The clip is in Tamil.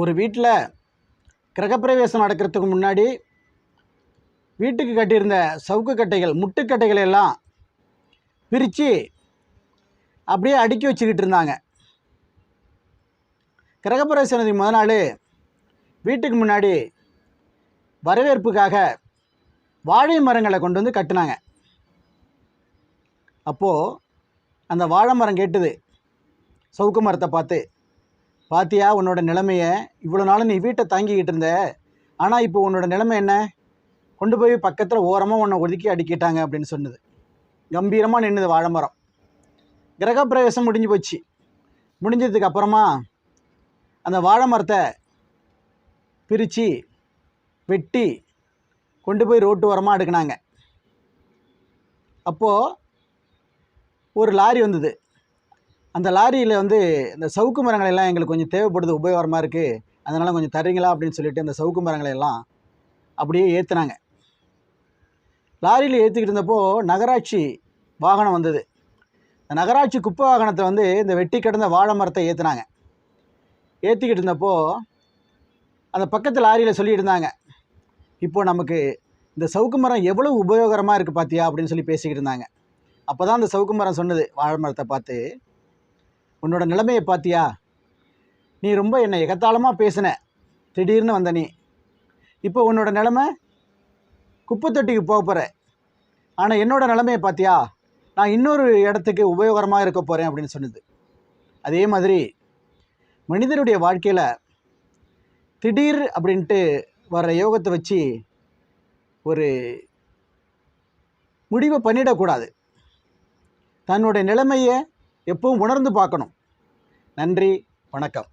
ஒரு வீட்டில் கிரகப்பிரவேசம் நடக்கிறதுக்கு முன்னாடி வீட்டுக்கு கட்டியிருந்த சவுக்கு கட்டைகள் முட்டுக்கட்டைகளை எல்லாம் பிரித்து அப்படியே அடுக்கி வச்சுக்கிட்டு இருந்தாங்க. கிரகப்பிரவேசனத்துக்கு முத நாள் வீட்டுக்கு முன்னாடி வரவேற்புக்காக வாழை மரங்களை கொண்டு வந்து கட்டினாங்க. அப்போது அந்த வாழை மரம் கேட்டுது சவுக்கு மரத்தை பார்த்து பாத்தியா உன்னோட நிலைமைய? இவ்வளோ நாளும் நீ வீட்டை தாங்கிக்கிட்டு இருந்த. ஆனால் இப்போ உன்னோட நிலைமை என்ன? கொண்டு போய் பக்கத்தில் ஓரமாக உன்னை ஒதுக்கி அடிக்கிட்டாங்க அப்படின்னு சொன்னது. கம்பீரமாக நின்றுது வாழை மரம் கிரகப்பிரவேசம் முடிஞ்சு போச்சு. முடிஞ்சதுக்கு அப்புறமா அந்த வாழை மரத்தை பிரித்து வெட்டி கொண்டு போய் ரோட்டு ஓரமாக அடுக்குனாங்க. அப்போது ஒரு லாரி வந்தது. அந்த லாரியில் வந்து இந்த சவுக்கு மரங்கள் எல்லாம் எங்களுக்கு கொஞ்சம் தேவைப்படுது உபயோகமாக இருக்குது அதனால் கொஞ்சம் தரீங்களா அப்படின்னு சொல்லிட்டு அந்த சவுக்கு மரங்களை எல்லாம் அப்படியே ஏற்றுனாங்க லாரியில் ஏற்றிக்கிட்டு இருந்தப்போ நகராட்சி வாகனம் வந்தது. இந்த நகராட்சி குப்பை வாகனத்தை வந்து இந்த வெட்டி கிடந்த வாழை மரத்தை ஏற்றுனாங்க ஏற்றிக்கிட்டு இருந்தப்போ அந்த பக்கத்து லாரியில் சொல்லிட்டு இருந்தாங்க நமக்கு இந்த சவுக்கு மரம் எவ்வளோ உபயோகரமாக இருக்குது பார்த்தியா அப்படின்னு சொல்லி பேசிக்கிட்டு இருந்தாங்க. அப்போ தான் அந்த சவுக்கு மரம் சொன்னது வாழை மரத்தை பார்த்து உன்னோட நிலைமையை பார்த்தியா நீ ரொம்ப என்னை எகத்தாளமாக பேசின. திடீர்னு வந்த நீ. இப்போ உன்னோட நிலமை குப்பை தொட்டிக்கு போக போகிற ஆனால் என்னோட நிலமையை பார்த்தியா நான் இன்னொரு இடத்துக்கு உபயோகரமாக இருக்க போகிறேன் அப்படின்னு சொன்னது. அதே மாதிரி மனிதனுடைய வாழ்க்கையில் திடீர் அப்படின்ட்டு வர்ற யோகத்தை வச்சு ஒரு முடிவை பண்ணிடக்கூடாது. தன்னுடைய நிலைமையை எப்பவும் உணர்ந்து பார்க்கணும். நன்றி வணக்கம்.